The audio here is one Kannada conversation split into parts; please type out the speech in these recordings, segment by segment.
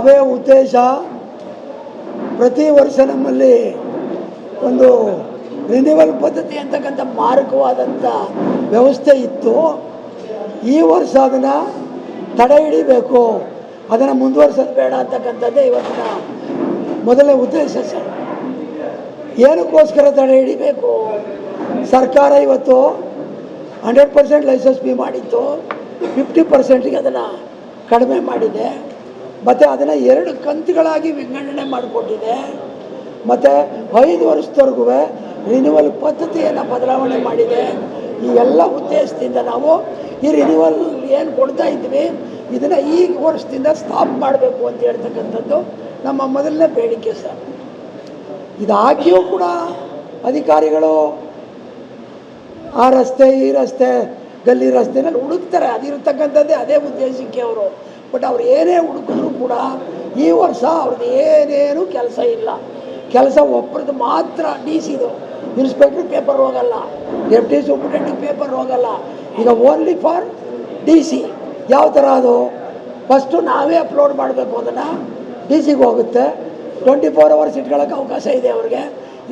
ಸಭೆಯ ಉದ್ದೇಶ ಪ್ರತಿ ವರ್ಷ ನಮ್ಮಲ್ಲಿ ಒಂದು ರಿನಿವಲ್ ಪದ್ಧತಿ ಅಂತಕ್ಕಂಥ ಮಾರಕವಾದಂಥ ವ್ಯವಸ್ಥೆ ಇತ್ತು. ಈ ವರ್ಷ ಅದನ್ನು ತಡೆ ಹಿಡಿಬೇಕು. ಅದನ್ನು ಮುಂದುವರ್ಸೋದು ಬೇಡ ಅಂತಕ್ಕಂಥದ್ದೇ ಇವತ್ತಿನ ಮೊದಲನೇ ಉದ್ದೇಶ ಸರ್. ಏನಕ್ಕೋಸ್ಕರ ತಡೆ ಹಿಡಿಬೇಕು? ಸರ್ಕಾರ ಇವತ್ತು ಹಂಡ್ರೆಡ್ ಪರ್ಸೆಂಟ್ ಲೈಸೆನ್ಸ್ ಫೀ ಮಾಡಿತ್ತು. ಫಿಫ್ಟಿ ಪರ್ಸೆಂಟಿಗೆ ಅದನ್ನು ಕಡಿಮೆ ಮಾಡಿದೆ. ಮತ್ತು ಅದನ್ನು ಎರಡು ಕಂತುಗಳಾಗಿ ವಿಂಗಡಣೆ ಮಾಡಿಕೊಟ್ಟಿದೆ ಮತ್ತು ಐದು ವರ್ಷದವರೆಗೂ ರಿನ್ಯೂವಲ್ ಪದ್ಧತಿಯನ್ನು ಬದಲಾವಣೆ ಮಾಡಿದೆ. ಈ ಎಲ್ಲ ಉದ್ದೇಶದಿಂದ ನಾವು ಈ ರಿನ್ಯೂವಲ್ ಏನು ಕೊಡ್ತಾ ಇದ್ವಿ, ಇದನ್ನು ಈ ವರ್ಷದಿಂದ ಸ್ಟಾಪ್ ಮಾಡಬೇಕು ಅಂತ ಹೇಳ್ತಕ್ಕಂಥದ್ದು ನಮ್ಮ ಮೊದಲನೇ ಬೇಡಿಕೆ ಸರ್. ಇದಾಗಿಯೂ ಕೂಡ ಅಧಿಕಾರಿಗಳು ಆ ರಸ್ತೆ, ಈ ರಸ್ತೆ, ಗಲ್ಲಿ ರಸ್ತೆನಲ್ಲಿ ಹುಡುಕ್ತಾರೆ. ಅದಿರತಕ್ಕಂಥದ್ದೇ ಅದೇ ಉದ್ದೇಶಕ್ಕೆ ಅವರು. ಬಟ್ ಅವ್ರು ಏನೇ ಹುಡುಕಿದ್ರು ಕೂಡ ಈ ವರ್ಷ ಅವ್ರದ್ದು ಏನೇನು ಕೆಲಸ ಇಲ್ಲ. ಕೆಲಸ ಒಬ್ಬರದ್ದು ಮಾತ್ರ ಡಿ ಸಿದು ಇನ್ಸ್ಪೆಕ್ಟ್ರ್ ಪೇಪರ್ ಹೋಗಲ್ಲ. ಡೆಪ್ಟಿ ಸೂಪ್ರಿಟೆಂಡಿಂಗ್ ಪೇಪರ್ ಹೋಗಲ್ಲ. ಈಗ ಓನ್ಲಿ ಫಾರ್ ಡಿ ಸಿ ಯಾವ ಥರ ಅದು? ಫಸ್ಟು ನಾವೇ ಅಪ್ಲೋಡ್ ಮಾಡಬೇಕು ಅದನ್ನು. ಡಿ ಸಿಗೆ ಹೋಗುತ್ತೆ. ಟ್ವೆಂಟಿ ಫೋರ್ ಅವರ್ಸ್ ಇಟ್ಕೊಳ್ಳೋಕೆ ಅವಕಾಶ ಇದೆ ಅವ್ರಿಗೆ.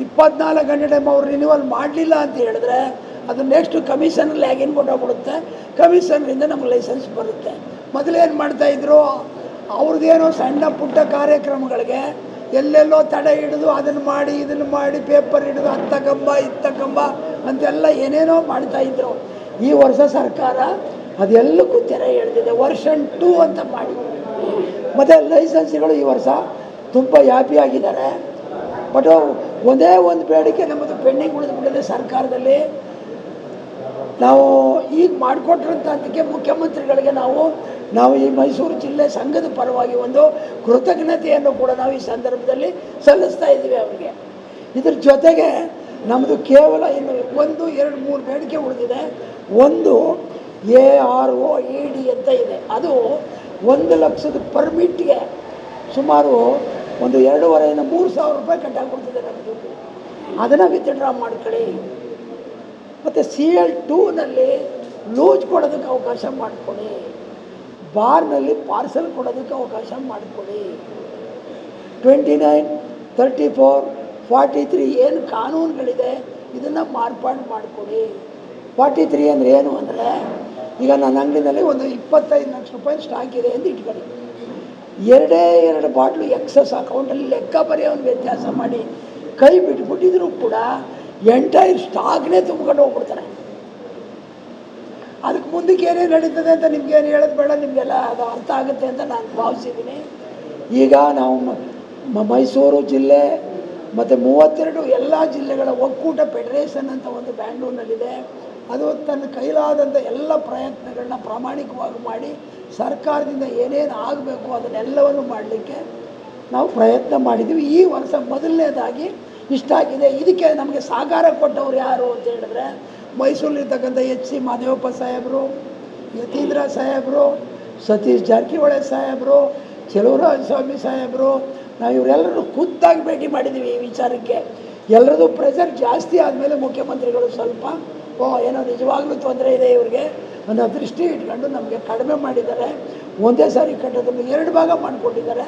ಇಪ್ಪತ್ನಾಲ್ಕು ಗಂಟೆ ಟೈಮ್ ಅವ್ರು ರಿನ್ಯೂವಲ್ ಮಾಡಲಿಲ್ಲ ಅಂತ ಹೇಳಿದ್ರೆ ಅದು ನೆಕ್ಸ್ಟ್ ಕಮಿಷನ್ ಲ್ಯಾಗಿನ್ ಕೊಟ್ಟೋಗ್ಬಿಡುತ್ತೆ. ಕಮಿಷನ್ರಿಂದ ನಮ್ಗೆ ಲೈಸೆನ್ಸ್ ಬರುತ್ತೆ. ಮೊದಲೇನು ಮಾಡ್ತಾಯಿದ್ರು ಅವ್ರದ್ದೇನೋ ಸಣ್ಣ ಪುಟ್ಟ ಕಾರ್ಯಕ್ರಮಗಳಿಗೆ ಎಲ್ಲೆಲ್ಲೋ ತಡೆ ಹಿಡಿದು ಅದನ್ನು ಮಾಡಿ, ಇದನ್ನು ಮಾಡಿ ಪೇಪರ್ ಹಿಡಿದು ಹತ್ತ ಕಂಬ, ಇತ್ತ ಕಂಬ ಅಂತೆಲ್ಲ ಏನೇನೋ ಮಾಡ್ತಾಯಿದ್ರು ಈ ವರ್ಷ ಸರ್ಕಾರ ಅದೆಲ್ಲಕ್ಕೂ ತೆರೆ ಎಳೆದಿದೆ. ವರ್ಷನ್ ಟೂ ಅಂತ ಮಾಡಿ. ಮತ್ತು ಲೈಸೆನ್ಸ್ಗಳು ಈ ವರ್ಷ ತುಂಬ ಆಗಿದ್ದಾರೆ. ಬಟ್ ಒಂದೇ ಒಂದು ಬೇಡಿಕೆ ನಮ್ಮದು ಪೆಂಡಿಂಗ್ ಉಳಿದುಬಿಟ್ಟಿದೆ ಸರ್ಕಾರದಲ್ಲಿ. ನಾವು ಈಗ ಮಾಡಿಕೊಟ್ರಂಥದ್ದಕ್ಕೆ ಮುಖ್ಯಮಂತ್ರಿಗಳಿಗೆ ನಾವು ನಾವು ಈ ಮೈಸೂರು ಜಿಲ್ಲೆ ಸಂಘದ ಪರವಾಗಿ ಒಂದು ಕೃತಜ್ಞತೆಯನ್ನು ಕೂಡ ನಾವು ಈ ಸಂದರ್ಭದಲ್ಲಿ ಸಲ್ಲಿಸ್ತಾ ಇದ್ದೀವಿ ಅವರಿಗೆ. ಇದ್ರ ಜೊತೆಗೆ ನಮ್ಮದು ಕೇವಲ ಇನ್ನು ಒಂದು, ಎರಡು, ಮೂರು ಬೇಡಿಕೆ ಉಳಿದಿದೆ. ಒಂದು A R O, E D ಅಂತ ಇದೆ. ಅದು ಒಂದು ಲಕ್ಷದ ಪರ್ಮಿಟ್ಗೆ ಸುಮಾರು ಒಂದು ಎರಡೂವರೆಯಿಂದ ಮೂರು ಸಾವಿರ ರೂಪಾಯಿ ಕಟ್ಟಾಕ್ಬಿಡ್ತಿದೆ ನಮ್ಮ ದುಡ್ಡು ಅದನ್ನು ವಿತ್ಡ್ರಾ ಮಾಡ್ಕೊಳ್ಳಿ. ಮತ್ತು ಸಿ ಎಲ್ ಟೂನಲ್ಲಿ ಲೂಜ್ ಕೊಡೋದಕ್ಕೆ ಅವಕಾಶ ಮಾಡಿಕೊಡಿ. ಬಾರ್ನಲ್ಲಿ ಪಾರ್ಸಲ್ ಕೊಡೋದಕ್ಕೆ ಅವಕಾಶ ಮಾಡಿಕೊಡಿ. Twenty nine thirty four forty three ಏನು ಕಾನೂನುಗಳಿದೆ, ಇದನ್ನು ಮಾರ್ಪಾಡು ಮಾಡಿಕೊಡಿ. ಫಾರ್ಟಿ ತ್ರೀ ಅಂದರೆ ಏನು ಅಂದರೆ, ಈಗ ನನ್ನ ಅಂಗಡಿನಲ್ಲಿ ಒಂದು ಇಪ್ಪತ್ತೈದು ಲಕ್ಷ ರೂಪಾಯಿ ಸ್ಟಾಕ್ ಇದೆ ಎಂದು ಇಟ್ಕೊಳ್ಳಿ. ಎರಡೇ ಎರಡು ಬಾಟ್ಲು ಎಕ್ಸಸ್ ಅಕೌಂಟಲ್ಲಿ ಲೆಕ್ಕ ಬರೆಯೋನು ವ್ಯತ್ಯಾಸ ಮಾಡಿ ಕೈ ಬಿಟ್ಬಿಟ್ಟಿದ್ರು ಕೂಡ ಎಂಟೈರ್ ಸ್ಟಾಕ್ನೇ ತುಂಬ್ಕೊಂಡು ಹೋಗ್ಬಿಡ್ತಾರೆ. ಅದಕ್ಕೆ ಮುಂದಕ್ಕೆ ಏನೇನು ನಡೀತದೆ ಅಂತ ನಿಮ್ಗೆ ಏನು ಹೇಳೋದು ಬೇಡ, ನಿಮಗೆಲ್ಲ ಅದು ಅರ್ಥ ಆಗುತ್ತೆ ಅಂತ ನಾನು ಭಾವಿಸಿದ್ದೀನಿ. ಈಗ ನಾವು ಮೈಸೂರು ಜಿಲ್ಲೆ ಮತ್ತು ಮೂವತ್ತೆರಡು ಎಲ್ಲ ಜಿಲ್ಲೆಗಳ ಒಕ್ಕೂಟ ಫೆಡರೇಷನ್ ಅಂತ ಒಂದು ಬ್ಯಾಂಗ್ಳೂರಿನಲ್ಲಿದೆ. ಅದು ತನ್ನ ಕೈಲಾದಂಥ ಎಲ್ಲ ಪ್ರಯತ್ನಗಳನ್ನ ಪ್ರಾಮಾಣಿಕವಾಗಿ ಮಾಡಿ ಸರ್ಕಾರದಿಂದ ಏನೇನು ಆಗಬೇಕು ಅದನ್ನೆಲ್ಲವನ್ನು ಮಾಡಲಿಕ್ಕೆ ನಾವು ಪ್ರಯತ್ನ ಮಾಡಿದ್ದೀವಿ. ಈ ವರ್ಷ ಮೊದಲನೇದಾಗಿ ಇಷ್ಟಾಗಿದೆ ಇದಕ್ಕೆ ನಮಗೆ ಸಹಕಾರ ಕೊಟ್ಟವ್ರು ಯಾರು ಅಂತ ಹೇಳಿದ್ರೆ ಮೈಸೂರಲ್ಲಿರ್ತಕ್ಕಂಥ ಎಚ್ ಸಿ ಮಾದೇವಪ್ಪ ಸಾಹೇಬರು, ಯತೀಂದ್ರ ಸಾಹೇಬರು, ಸತೀಶ್ ಜಾರಕಿಹೊಳಿ ಸಾಹೇಬರು ಚೆಲುವರಾಜ ಸ್ವಾಮಿ ಸಾಹೇಬರು. ನಾವು ಇವರೆಲ್ಲರೂ ಖುದ್ದಾಗಿ ಭೇಟಿ ಮಾಡಿದ್ದೀವಿ ಈ ವಿಚಾರಕ್ಕೆ. ಎಲ್ಲರದು ಪ್ರೆಷರ್ ಜಾಸ್ತಿ ಆದಮೇಲೆ ಮುಖ್ಯಮಂತ್ರಿಗಳು ಸ್ವಲ್ಪ, ಓ, ಏನೋ ನಿಜವಾಗ್ಲೂ ತೊಂದರೆ ಇದೆ ಇವ್ರಿಗೆ ಅನ್ನೋ ದೃಷ್ಟಿ ಇಟ್ಕೊಂಡು ನಮಗೆ ಕಡಿಮೆ ಮಾಡಿದ್ದಾರೆ. ಒಂದೇ ಸಾರಿ ಕಟ್ಟೋದನ್ನು ಎರಡು ಭಾಗ ಮಾಡಿಕೊಟ್ಟಿದ್ದಾರೆ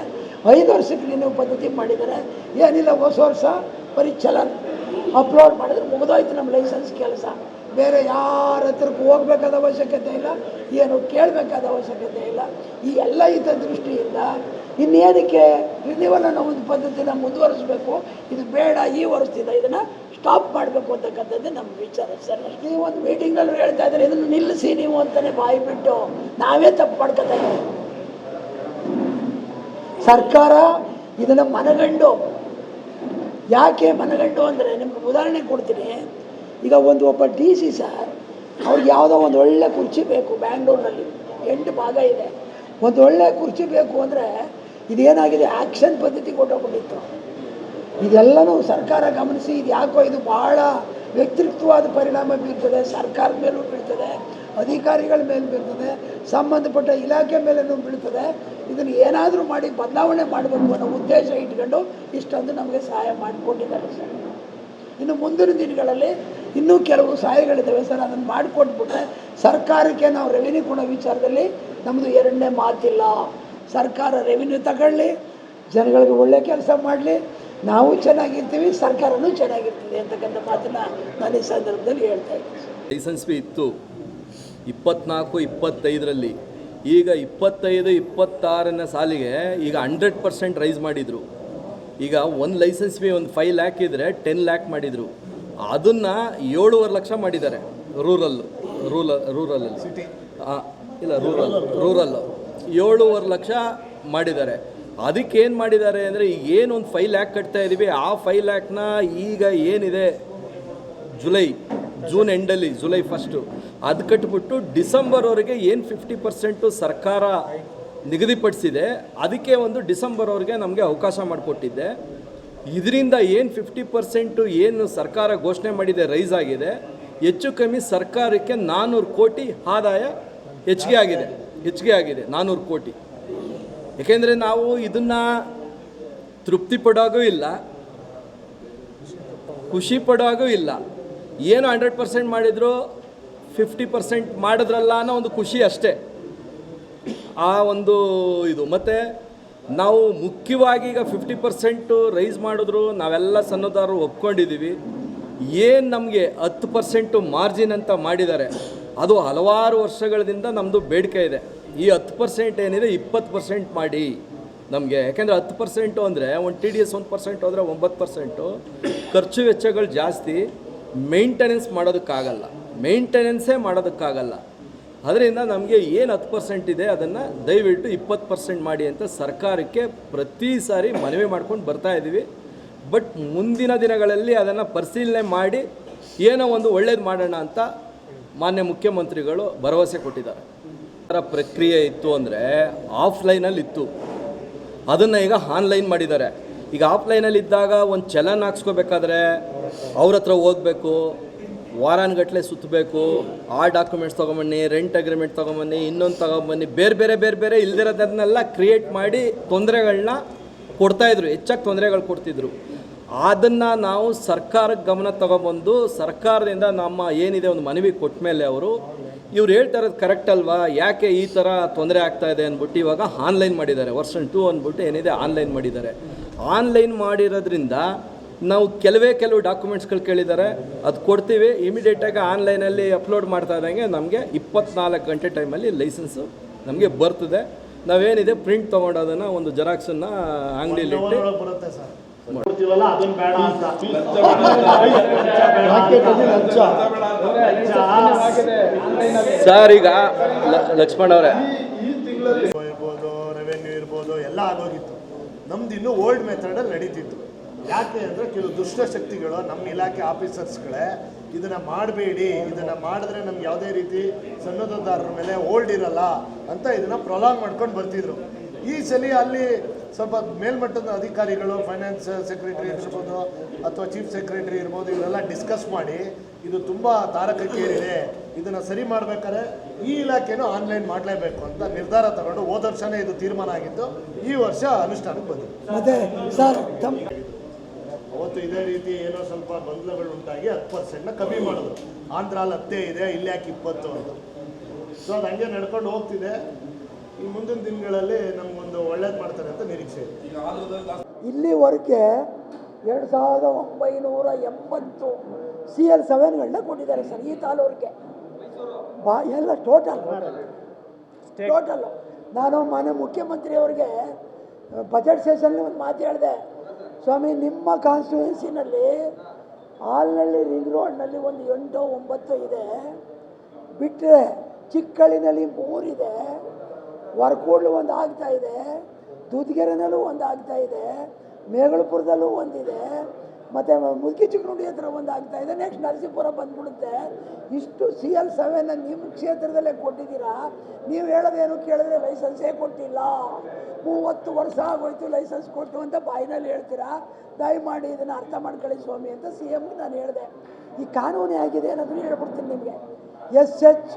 ಐದು ವರ್ಷಕ್ಕೆ ನೀವು ಪದ್ಧತಿ ಮಾಡಿದರೆ ಏನಿಲ್ಲ, ಹೊಸ ವರ್ಷ ಬರೀ ಅಪ್ಲೋಡ್ ಮಾಡಿದ್ರೆ ಮುಗಿದೋಯ್ತು ನಮ್ಮ ಲೈಸೆನ್ಸ್ ಕೆಲಸ. ಬೇರೆ ಯಾರ ಹತ್ರಕ್ಕೂ ಹೋಗ್ಬೇಕಾದ ಅವಶ್ಯಕತೆ ಇಲ್ಲ, ಏನು ಕೇಳಬೇಕಾದ ಅವಶ್ಯಕತೆ ಇಲ್ಲ. ಈ ಎಲ್ಲ ಇದ್ದ ದೃಷ್ಟಿಯಿಂದ ಇನ್ನೇನಕ್ಕೆ ರಿನ್ಯೂವಲ್ ಅನ್ನೋ ಒಂದು ಪದ್ಧತಿನ ಮುಂದುವರಿಸಬೇಕು, ಇದು ಬೇಡ, ಈ ವರ್ಷದಿಂದ ಇದನ್ನು ಸ್ಟಾಪ್ ಮಾಡಬೇಕು ಅಂತಕ್ಕಂಥದ್ದು ನಮ್ಮ ವಿಚಾರ. ಸರ್ ನೀವು ಒಂದು ಮೀಟಿಂಗಲ್ಲೂ ಹೇಳ್ತಾ ಇದ್ದಾರೆ, ಇದನ್ನು ನಿಲ್ಲಿಸಿ ನೀವು ಅಂತಲೇ ಬಾಯಿ ಬಿಟ್ಟು. ನಾವೇ ತಪ್ಪು ಮಾಡ್ಕೋತಾ ಇದ್ದೀವಿ. ಸರ್ಕಾರ ಇದನ್ನು ಮನಗಂಡು. ಯಾಕೆ ಮನಗಂಡು ಅಂದರೆ ನಿಮ್ಗೆ ಉದಾಹರಣೆ ಕೊಡ್ತೀನಿ. ಈಗ ಒಂದು ಒಬ್ಬ ಡಿ ಸಿ ಸರ್, ಅವ್ರಿಗೆ ಯಾವುದೋ ಒಂದು ಒಳ್ಳೆ ಕುರ್ಚಿ ಬೇಕು ಬ್ಯಾಂಗ್ಳೂರಿನಲ್ಲಿ. ಎಂಟು ಭಾಗ ಇದೆ. ಒಂದು ಒಳ್ಳೆ ಕುರ್ಚಿ ಬೇಕು ಅಂದರೆ ಇದೇನಾಗಿದೆ? ಆ್ಯಕ್ಷನ್ ಪದ್ಧತಿ ಕೊಟ್ಟೋಗ್ಬಿಟ್ಟಿತ್ತು. ಇದೆಲ್ಲನೂ ಸರ್ಕಾರ ಗಮನಿಸಿ ಇದು ಯಾಕೋ ಇದು ಭಾಳ ವ್ಯತಿರಿಕ್ತವಾದ ಪರಿಣಾಮ ಬೀರ್ತದೆ ಸರ್ಕಾರದ ಮೇಲೂ ಬೀಳ್ತದೆ. ಅಧಿಕಾರಿಗಳ ಮೇಲೆ ಬೀಳ್ತದೆ. ಸಂಬಂಧಪಟ್ಟ ಇಲಾಖೆ ಮೇಲೂ ಬೀಳ್ತದೆ. ಇದನ್ನು ಏನಾದರೂ ಮಾಡಿ ಬದಲಾವಣೆ ಮಾಡಬೇಕು ಅನ್ನೋ ಉದ್ದೇಶ ಇಟ್ಕೊಂಡು ಇಷ್ಟೊಂದು ನಮಗೆ ಸಹಾಯ ಮಾಡಿಕೊಟ್ಟಿದ್ದಾರೆ ಸರ್. ಇನ್ನು ಮುಂದಿನ ದಿನಗಳಲ್ಲಿ ಇನ್ನೂ ಕೆಲವು ಸಹಾಯಗಳಿದ್ದಾವೆ ಸರ್. ಅದನ್ನು ಮಾಡಿಕೊಟ್ಬಿಟ್ರೆ ಸರ್ಕಾರಕ್ಕೆ ನಾವು ರೆವಿನ್ಯೂ ಕೊಡೋ ವಿಚಾರದಲ್ಲಿ ನಮ್ಮದು ಎರಡನೇ ಮಾತಿಲ್ಲ. ಸರ್ಕಾರ ರೆವಿನ್ಯೂ ತಗೊಳ್ಳಿ, ಜನಗಳಿಗೆ ಒಳ್ಳೆ ಕೆಲಸ ಮಾಡಲಿ. ನಾವು ಚೆನ್ನಾಗಿರ್ತೀವಿ, ಸರ್ಕಾರನೂ ಚೆನ್ನಾಗಿರ್ತೀವಿ ಅಂತಕ್ಕಂಥ ಮಾತನ್ನು ನಾನು ಈ ಸಂದರ್ಭದಲ್ಲಿ ಹೇಳ್ತಾ ಇದ್ದೀನಿ ಲೈಸೆನ್ಸ್ ಬಿ ಇತ್ತು. ಇಪ್ಪತ್ನಾಲ್ಕು ಇಪ್ಪತ್ತೈದರಲ್ಲಿ. ಈಗ ಇಪ್ಪತ್ತೈದು ಇಪ್ಪತ್ತಾರನೇ ಸಾಲಿಗೆ ಈಗ ಹಂಡ್ರೆಡ್ ಪರ್ಸೆಂಟ್ ರೈಸ್ ಮಾಡಿದರು. ಈಗ ಒಂದು ಲೈಸೆನ್ಸ್ ಫೀ ಒಂದು ಫೈವ್ ಲ್ಯಾಕ್ ಇದ್ದರೆ ಟೆನ್ ಲ್ಯಾಕ್ ಮಾಡಿದರು. ಅದನ್ನು ಏಳುವರೆ ಲಕ್ಷ ಮಾಡಿದ್ದಾರೆ ರೂರಲ್ ರೂರಲ್ ರೂರಲಲ್ಲಿ ಹಾಂ ಇಲ್ಲ ರೂರಲ್ ರೂರಲ್ಲು ಏಳುವರೆ ಲಕ್ಷ ಮಾಡಿದ್ದಾರೆ. ಅದಕ್ಕೆ ಏನು ಮಾಡಿದ್ದಾರೆ ಅಂದರೆ ಈಗ ಏನು ಒಂದು ಫೈವ್ ಲ್ಯಾಕ್ ಕಟ್ತಾ ಇದ್ದೀವಿ ಆ ಫೈವ್ ಲ್ಯಾಕ್ನ ಈಗ ಏನಿದೆ? ಜುಲೈ ಜೂನ್ ಎಂಡಲ್ಲಿ ಜುಲೈ ಫಸ್ಟು ಅದು ಕಟ್ಬಿಟ್ಟು ಡಿಸೆಂಬರ್ವರೆಗೆ ಏನು ಫಿಫ್ಟಿ ಪರ್ಸೆಂಟು ಸರ್ಕಾರ ನಿಗದಿಪಡಿಸಿದೆ, ಅದಕ್ಕೆ ಒಂದು ಡಿಸೆಂಬರ್ವರೆಗೆ ನಮಗೆ ಅವಕಾಶ ಮಾಡಿಕೊಟ್ಟಿದ್ದೆ. ಇದರಿಂದ ಏನು ಫಿಫ್ಟಿ ಪರ್ಸೆಂಟು ಏನು ಸರ್ಕಾರ ಘೋಷಣೆ ಮಾಡಿದೆ, ರೈಸ್ ಆಗಿದೆ. ಹೆಚ್ಚು ಕಮ್ಮಿ ಸರ್ಕಾರಕ್ಕೆ ನಾನ್ನೂರು ಕೋಟಿ ಆದಾಯ ಹೆಚ್ಚಿಗೆ ಆಗಿದೆ ಹೆಚ್ಚಿಗೆ ಆಗಿದೆ ನಾನ್ನೂರು ಕೋಟಿ. ಏಕೆಂದರೆ ನಾವು ಇದನ್ನು ತೃಪ್ತಿ ಪಡೋಗೂ ಇಲ್ಲ ಖುಷಿ ಪಡೋಗೂ ಇಲ್ಲ. ಏನು ಹಂಡ್ರೆಡ್ ಪರ್ಸೆಂಟ್ ಮಾಡಿದ್ರು? ಫಿಫ್ಟಿ ಪರ್ಸೆಂಟ್ ಮಾಡಿದ್ರಲ್ಲ ಅನ್ನೋ ಒಂದು ಖುಷಿ ಅಷ್ಟೇ. ಆ ಒಂದು ಇದು. ಮತ್ತು ನಾವು ಮುಖ್ಯವಾಗಿ ಈಗ ಫಿಫ್ಟಿ ಪರ್ಸೆಂಟು ರೈಸ್ ಮಾಡಿದ್ರು, ನಾವೆಲ್ಲ ಸಣ್ಣದಾರರು ಒಪ್ಕೊಂಡಿದ್ದೀವಿ ಏನು ನಮಗೆ ಹತ್ತು ಪರ್ಸೆಂಟು ಮಾರ್ಜಿನ್ ಅಂತ ಮಾಡಿದ್ದಾರೆ, ಅದು ಹಲವಾರು ವರ್ಷಗಳಿಂದ ನಮ್ಮದು ಬೇಡಿಕೆ ಇದೆ. ಈ ಹತ್ತು ಪರ್ಸೆಂಟ್ ಏನಿದೆ, ಇಪ್ಪತ್ತು ಪರ್ಸೆಂಟ್ ಮಾಡಿ. ನಮಗೆ ಯಾಕೆಂದರೆ ಹತ್ತು ಪರ್ಸೆಂಟು ಅಂದರೆ, ಒಂದು ಟಿ ಡಿ ಎಸ್ ಒಂದು ಪರ್ಸೆಂಟ್ ಹೋದರೆ ಒಂಬತ್ತು ಪರ್ಸೆಂಟು ಖರ್ಚು ವೆಚ್ಚಗಳು ಜಾಸ್ತಿ ಮೇಂಟೆನೆನ್ಸ್ ಮಾಡೋದಕ್ಕಾಗಲ್ಲ. ಮೇಂಟೆನೆನ್ಸೇ ಮಾಡೋದಕ್ಕಾಗಲ್ಲ. ಅದರಿಂದ ನಮಗೆ ಏನು ಹತ್ತು ಪರ್ಸೆಂಟ್ ಇದೆ ಅದನ್ನು ದಯವಿಟ್ಟು ಇಪ್ಪತ್ತು ಪರ್ಸೆಂಟ್ ಮಾಡಿ ಅಂತ ಸರ್ಕಾರಕ್ಕೆ ಪ್ರತಿ ಸಾರಿ ಮನವಿ ಮಾಡ್ಕೊಂಡು ಬರ್ತಾ ಇದ್ದೀವಿ ಬಟ್ ಮುಂದಿನ ದಿನಗಳಲ್ಲಿ ಅದನ್ನು ಪರಿಶೀಲನೆ ಮಾಡಿ ಏನೋ ಒಂದು ಒಳ್ಳೇದು ಮಾಡೋಣ ಅಂತ ಮಾನ್ಯ ಮುಖ್ಯಮಂತ್ರಿಗಳು ಭರವಸೆ ಕೊಟ್ಟಿದ್ದಾರೆ. ಥರ ಪ್ರಕ್ರಿಯೆ ಇತ್ತು ಅಂದರೆ ಆಫ್ಲೈನಲ್ಲಿ ಇತ್ತು. ಅದನ್ನು ಈಗ ಆನ್ಲೈನ್ ಮಾಡಿದ್ದಾರೆ. ಈಗ ಆಫ್ಲೈನಲ್ಲಿ ಇದ್ದಾಗ ಒಂದು ಚಲನ್ ಹಾಕ್ಸ್ಕೋಬೇಕಾದ್ರೆ ಅವ್ರ ಹತ್ರ ಹೋಗ್ಬೇಕು. ವಾರಾನ್ಗಟ್ಲೆ ಸುತ್ತಬೇಕು, ಆ ಡಾಕ್ಯುಮೆಂಟ್ಸ್ ತೊಗೊಂಬನ್ನಿ ರೆಂಟ್ ಅಗ್ರಿಮೆಂಟ್ ತೊಗೊಂಬನ್ನಿ, ಇನ್ನೊಂದು ತೊಗೊಂಬನ್ನಿ, ಬೇರೆ ಬೇರೆ ಬೇರೆ ಬೇರೆ ಇಲ್ದಿರೋದನ್ನೆಲ್ಲ ಕ್ರಿಯೇಟ್ ಮಾಡಿ ತೊಂದರೆಗಳನ್ನ ಕೊಡ್ತಾಯಿದ್ರು ಹೆಚ್ಚಾಗಿ ತೊಂದರೆಗಳು ಕೊಡ್ತಿದ್ರು. ಅದನ್ನು ನಾವು ಸರ್ಕಾರಕ್ಕೆ ಗಮನ ತಗೊಬಂದು, ಸರ್ಕಾರದಿಂದ ನಮ್ಮ ಏನಿದೆ ಒಂದು ಮನವಿ ಕೊಟ್ಟ ಮೇಲೆ ಅವರು, ಇವ್ರು ಹೇಳ್ತಾ ಇರೋದು ಕರೆಕ್ಟ್ ಅಲ್ವಾ? ಯಾಕೆ ಈ ಥರ ತೊಂದರೆ ಆಗ್ತಾ ಇದೆ ಅಂದ್ಬಿಟ್ಟು ಇವಾಗ ಆನ್ಲೈನ್ ಮಾಡಿದ್ದಾರೆ. ವರ್ಷನ್ ಟೂ ಅಂದ್ಬಿಟ್ಟು ಏನಿದೆ ಆನ್ಲೈನ್ ಮಾಡಿದ್ದಾರೆ. ಆನ್ಲೈನ್ ಮಾಡಿರೋದ್ರಿಂದ ನಾವು ಕೆಲವೇ ಕೆಲವು ಡಾಕ್ಯುಮೆಂಟ್ಸ್ಗಳು ಕೇಳಿದ್ದಾರೆ ಅದು ಕೊಡ್ತೀವಿ. ಇಮಿಡಿಯೇಟಾಗಿ ಆನ್ಲೈನಲ್ಲಿ ಅಪ್ಲೋಡ್ ಮಾಡ್ತಾ ಇದ್ದಂಗೆ ನಮಗೆ ಇಪ್ಪತ್ನಾಲ್ಕು ಗಂಟೆ ಟೈಮಲ್ಲಿ ಲೈಸೆನ್ಸು ನಮಗೆ ಬರ್ತದೆ. ನಾವೇನಿದೆ ಪ್ರಿಂಟ್ ತೊಗೊಂಡು ಅದನ್ನು ಒಂದು ಜೆರಾಕ್ಸನ್ನು ಅಂಗಡಿಯಲ್ಲಿ ಇಟ್ಟು ಬರುತ್ತೆ ಸರ್. ಕೊಡ್ತೀವಲ್ಲ ಅದನ್ನ ಬೇಡ ಅಂತ. ಸರ್ ಈಗ ಲಕ್ಷ್ಮಣ್ ಅವರೇ. ಈ ತಿಂಗಳಲ್ಲಿ ಇರ್ಬೋದು ರೆವೆನ್ಯೂ ಇರ್ಬೋದು ಎಲ್ಲ ಆಗೋಗಿತ್ತು. ನಮ್ದು ಇನ್ನೂ ಓಲ್ಡ್ ಮೆಥಡಲ್ಲಿ ನಡೀತಿತ್ತು. ಯಾಕೆ ಅಂದರೆ ಕೆಲವು ದುಷ್ಟಶಕ್ತಿಗಳು ನಮ್ಮ ಇಲಾಖೆ ಆಫೀಸರ್ಸ್ಗಳೇ ಇದನ್ನು ಮಾಡಬೇಡಿ, ಇದನ್ನು ಮಾಡಿದ್ರೆ ನಮ್ಗೆ ಯಾವುದೇ ರೀತಿ ಸನ್ನದ್ಧದಾರರ ಮೇಲೆ ಓಲ್ಡ್ ಇರಲ್ಲ ಅಂತ ಇದನ್ನು ಪ್ರೊಲಾಂಗ್ ಮಾಡ್ಕೊಂಡು ಬರ್ತಿದ್ರು. ಈ ಸಲ ಅಲ್ಲಿ ಸ್ವಲ್ಪ ಮೇಲ್ಮಟ್ಟದ ಅಧಿಕಾರಿಗಳು ಫೈನಾನ್ಸ್ ಸೆಕ್ರೆಟರಿ ಇರ್ಬೋದು ಅಥವಾ ಚೀಫ್ ಸೆಕ್ರೆಟರಿ ಇರ್ಬೋದು, ಇವರೆಲ್ಲ ಡಿಸ್ಕಸ್ ಮಾಡಿ ಇದು ತುಂಬ ತಾರಕಕ್ಕೇರಿದೆ, ಇದನ್ನು ಸರಿ ಮಾಡಬೇಕಾದ್ರೆ ಈ ಇಲಾಖೆನೂ ಆನ್ಲೈನ್ ಮಾಡಲೇಬೇಕು ಅಂತ ನಿರ್ಧಾರ ತಗೊಂಡು ಹೋದ ವರ್ಷನೇ ಇದು ತೀರ್ಮಾನ ಆಗಿತ್ತು ಈ ವರ್ಷ ಅನುಷ್ಠಾನಕ್ಕೆ ಬಂದಿದೆ. ಮತ್ತು ಇದೇ ರೀತಿ ಏನೋ ಸ್ವಲ್ಪ ಗೊಂದಲಗಳು ಉಂಟಾಗಿ ಹತ್ತು ಪರ್ಸೆಂಟ್ನ ಕಮ್ಮಿ ಮಾಡೋದು. ಆಂಧ್ರಲ್ಲಿ ಹತ್ತೇ ಇದೆ ಇಲ್ಲಿ ಯಾಕೆ ಇಪ್ಪತ್ತು ಅಂತ ಸೊ ಅದು ಹಂಗೆ ನಡ್ಕೊಂಡು ಹೋಗ್ತಿದೆ. ಈ ಮುಂದಿನ ದಿನಗಳಲ್ಲಿ ನಮಗೊಂದು ಒಳ್ಳೇದು ಮಾಡ್ತಾರೆ ಅಂತ ನಿರೀಕ್ಷೆ ಇದೆ. ಇಲ್ಲಿವರೆಗೆ ಎರಡು ಸಾವಿರದ ಒಂಬೈನೂರ ಎಂಬತ್ತು ಸಿ ಎಲ್ ಸೆವೆನ್ಗಳನ್ನ ಕೊಟ್ಟಿದ್ದಾರೆ ಸರ್ ಈ ತಾಲೂರಿಗೆ. ಬಾ ಎಲ್ಲ ಟೋಟಲ್ ಟೋಟಲ್ ನಾನು ಮಾನ್ಯ ಮುಖ್ಯಮಂತ್ರಿಯವ್ರಿಗೆ ಬಜೆಟ್ ಸೆಷನ್ ಒಂದು ಮಾತು ಹೇಳಿದೆ. ಸ್ವಾಮಿ, ನಿಮ್ಮ ಕಾನ್ಸ್ಟಿಟ್ಯೂನ್ಸಿನಲ್ಲಿ ಹಾಲ್ನಲ್ಲಿ ರಿಂಗ್ ರೋಡ್ನಲ್ಲಿ ಒಂದು ಎಂಟು ಒಂಬತ್ತು ಇದೆ. ಬಿಟ್ಟರೆ ಚಿಕ್ಕಳ್ಳಿನಲ್ಲಿ ಮೂರಿದೆ ವರ್ಕೂಡ್ಲು ಒಂದು ಆಗ್ತಾಯಿದೆ ಇದೆ. ಒಂದು ಆಗ್ತಾಯಿದೆ ಇದೆ. ಮೇಗಳಪುರದಲ್ಲೂ ಒಂದಿದೆ. ಮತ್ತು ಮುಲ್ಕಿ ಚಿಕ್ಕನುಂಡಿ ಹತ್ರ ಒಂದು ಆಗ್ತಾ ಇದೆ. ನೆಕ್ಸ್ಟ್ ನರಸೀಪುರ ಬಂದ್ಬಿಡುತ್ತೆ. ಇಷ್ಟು ಸಿ ಎಲ್ ಸೆವೆನ್ ನಿಮ್ಮ ಕ್ಷೇತ್ರದಲ್ಲೇ ಕೊಟ್ಟಿದ್ದೀರಾ? ನೀವು ಹೇಳೋದೇನು ಕೇಳಿದ್ರೆ ಲೈಸೆನ್ಸೇ ಕೊಟ್ಟಿಲ್ಲ. ಮೂವತ್ತು ವರ್ಷ ಆಗೋಯ್ತು ಲೈಸೆನ್ಸ್ ಕೊಟ್ಟು ಅಂತ ಬಾಯಿನಲ್ಲಿ ಹೇಳ್ತೀರಾ? ದಯಮಾಡಿ ಇದನ್ನು ಅರ್ಥ ಮಾಡ್ಕೊಳ್ಳಿ ಸ್ವಾಮಿ ಅಂತ ಸಿ ಎಮ್ಗೆ ನಾನು ಹೇಳಿದೆ. ಈ ಕಾನೂನು ಆಗಿದೆ ಅನ್ನೋದನ್ನು ಹೇಳ್ಬಿಡ್ತೀನಿ ನಿಮಗೆ. ಎಸ್ ಎಚ್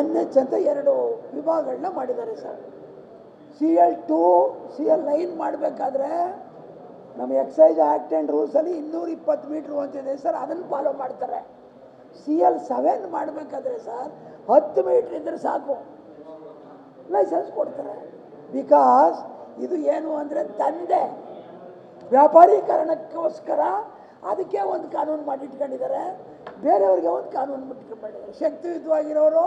ಎನ್ ಎಚ್ ಅಂತ ಎರಡು ವಿಭಾಗಗಳನ್ನ ಮಾಡಿದ್ದಾರೆ sir. C L two C L nine ಮಾಡಬೇಕಾದ್ರೆ ನಮ್ಮ ಎಕ್ಸೈಸ್ ಆ್ಯಕ್ಟ್ ಆ್ಯಂಡ್ ರೂಲ್ಸಲ್ಲಿ ಇನ್ನೂರ ಇಪ್ಪತ್ತು ಮೀಟ್ರು ಅಂತಿದೆ ಸರ್, ಅದನ್ನು ಫಾಲೋ ಮಾಡ್ತಾರೆ. ಸಿ ಎಲ್ ಸೆವೆನ್ ಮಾಡಬೇಕಾದ್ರೆ ಸರ್, ಹತ್ತು ಮೀಟ್ರ್ ಇದ್ದರೆ ಸಾಕು. ಲೈಸೆನ್ಸ್ ಕೊಡ್ತಾರೆ. ಬಿಕಾಸ್ ಇದು ಏನು ಅಂದರೆ ದಂಧೆ ವ್ಯಾಪಾರೀಕರಣಕ್ಕೋಸ್ಕರ ಅದಕ್ಕೆ ಒಂದು ಕಾನೂನು ಮಾಡಿಟ್ಕೊಂಡಿದ್ದಾರೆ. ಬೇರೆಯವ್ರಿಗೆ ಒಂದು ಕಾನೂನು ಮಾಡಿಟ್ಕೊಂಡಿದ್ದಾರೆ ಶಕ್ತಿಯುತವಾಗಿರೋರು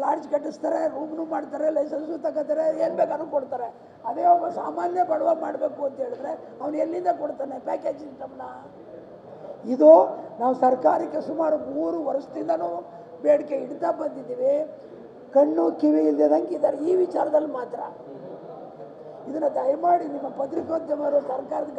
ಲಾಡ್ಜ್ ಕಟ್ಟಿಸ್ತಾರೆ, ರೂಮ್ನು ಮಾಡ್ತಾರೆ, ಲೈಸೆನ್ಸು ತಗೋತಾರೆ, ಏನು ಬೇಕಾದ್ರೂ ಕೊಡ್ತಾರೆ. ಅದೇ ಒಬ್ಬ ಸಾಮಾನ್ಯ ಬಡವ ಮಾಡಬೇಕು ಅಂತ ಹೇಳಿದ್ರೆ ಅವನು ಎಲ್ಲಿಂದ ಕೊಡ್ತಾನೆ ಪ್ಯಾಕೇಜ್ ಸಿಸ್ಟಮ್ನ ಇದು ನಾವು ಸರ್ಕಾರಕ್ಕೆ ಸುಮಾರು ಮೂರು ವರ್ಷದಿಂದನೂ ಬೇಡಿಕೆ ಇಡ್ತಾ ಬಂದಿದ್ದೀವಿ. ಕಣ್ಣು ಕಿವಿ ಇಲ್ಲದಂಗೆ ಇದ್ದಾರೆ. ಈ ವಿಚಾರದಲ್ಲಿ ಮಾತ್ರ. ಇದನ್ನು ದಯಮಾಡಿ ನಿಮ್ಮ ಪತ್ರಿಕೋದ್ಯಮರು ಸರ್ಕಾರದ